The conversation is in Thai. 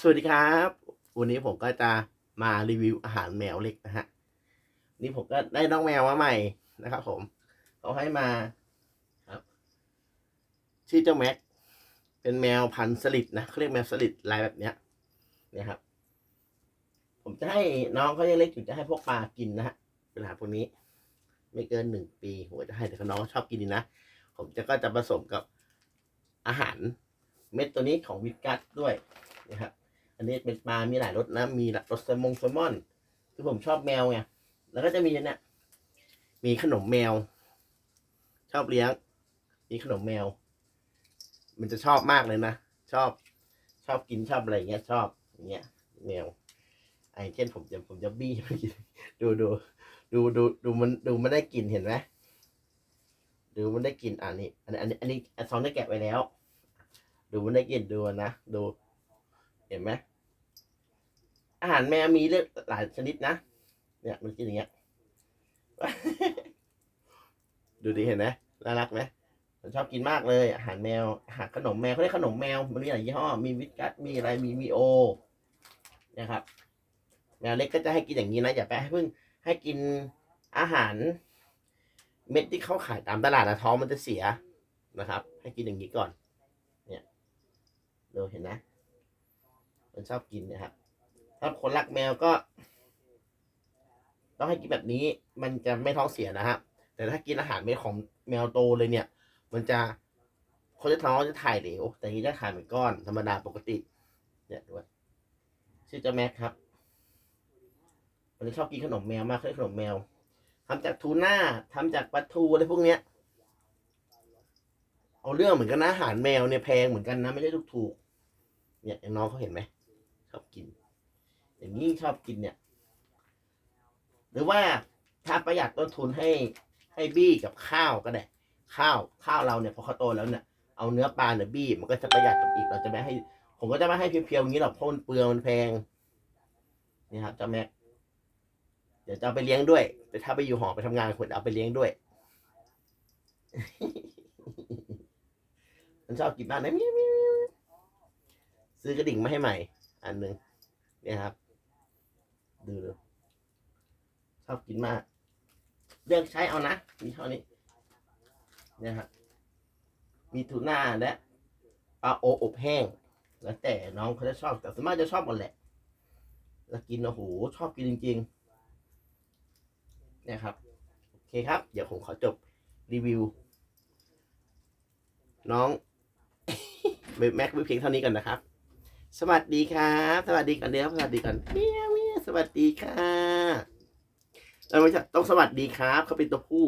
สวัสดีครับ วันนี้ผมก็จะมารีวิวอาหารแมวเล็กนะฮะนี่ผมก็ได้น้องแมวมาใหม่นะครับ ผมเขาให้มาครับ ชื่อเจ้าแม็กเป็นแมวพันธุ์สลิดนะเขาเรียกแมวสลิดลายแบบเนี้ยเนี่ยครับ ผมจะให้น้องเขายังเล็กอยู่จะให้พวกปลากินนะฮะเวลาพวกนี้ ไม่เกินหนึ่งปีผมจะให้แต่น้องชอบกินนะผมจะก็จะผสมกับอาหารเม็ดตัวนี้ของวิกัสด้วยนะครับ อันนี้เป็นปลา มีหลายรสนะ มีรสแซลมงแซลมอน คือผมชอบแมวไง แล้วก็จะมีเนี่ย มีขนมแมว ชอบเลี้ยง มีขนมแมว มันจะชอบมากเลยนะ ชอบ ชอบกินชอบอะไรเงี้ย ชอบอย่างเงี้ย แมว ไอ้เช่นผมจะผมจะบี้ดูดูดูดูดูมันดูมันได้กลิ่นเห็นไหมดูมันได้กลิ่นอ่านี่อันนี้อันนี้อันนี้ซองได้แกะไปแล้ว ดูมันได้กลิ่นดูนะ ดู เห็นไหมอาหารแมวมีเลือกหลายชนิดนะ เนี่ยมันกินอย่างเงี้ย ดูดิเห็นไหมน่ารักไหมมันชอบกินมากเลย อาหารแมว อาหารขนมแมวเขาเรียกขนมแมว มันมีหลายยี่ห้อ มีวิสกัสมีอะไร มีมีโอ นะครับ แมวเล็กก็จะให้กินอย่างนี้นะ อย่าไปให้เพิ่งให้กินอาหาร เม็ดที่เขาขายตามตลาดนะท้องมันจะเสียนะครับ ให้กินอย่างนี้ก่อน เนี่ย ดูเห็นไห มันชอบกินเนะครับ ถ้าคนรักแมวก็ ต้องให้กินแบบนี้ มันจะไม่ท้องเสียนะครับ แต่ถ้ากินอาหารเม็ดของแมวโตเลยเนี่ย มันจะคนจะท้องจะถ่ายเหลว แต่นี้จะถ่ายเป็นก้อนธรรมดาปกติ เนี่ยด้วย ชื่อเจ้าแม็กครับ มันจะชอบกินขนมแมวมากเลยขนมแมวทำจากทูน่าทำจากปลาทูอะไรพวกเนี้ย เอาเรื่องเหมือนกันนะอาหารแมวเนี่ยแพงเหมือนกันนะไม่ใช่ถูกๆเนี่ยอย่างน้องเขาเห็นไหม ชอบกิน อย่างนี้ชอบกินเนี่ย หรือว่าถ้าประหยัดต้นทุนให้ให้บี้กับข้าวก็ได้ ข้าวข้าวเราเนี่ยพอเขาโตแล้วเนี่ยเอาเนื้อปลาเนี่ยบี้มันก็จะประหยัดกับอีกเราจะไม่ให้ ผมก็จะไม่ให้เพียวๆอย่างนี้หรอกเพราะมันเปลืองมันแพงนี่ครับเจ้าแม็กเดี๋ยวจะเอาไปเลี้ยงด้วย แต่ถ้าไปอยู่หอไปทำงานควรเอาไปเลี้ยงด้วย มันชอบกินมากนะมิมียวเมียวซื้อกระดิ่งมาให้ใหม่ อันหนึ่งเนี่ยครับ ดูดชอบกินมาก เลือกใช้เอานะมีเท่านี้เนี่ยครับมีทูน่าและปลาโออบแห้ง แล้วแต่น้องเขาจะชอบแต่ส่วนมากจะชอบหมดแหละ แล้วกินโอ้โหชอบกินจริงๆเนี่ยครับโอเคครับ เดี๋ยวผมขอจบรีวิว น้องแม็กวิเพียงเท่านี้กันนะครับ สวัสดีครับ สวัสดีก่อนเดี๋ยวสวัสดีก่อนเมียวเมียวสวัสดีค่ะเราไม่ใช่ต้องสวัสดีครับ เขาเป็นตัวผู้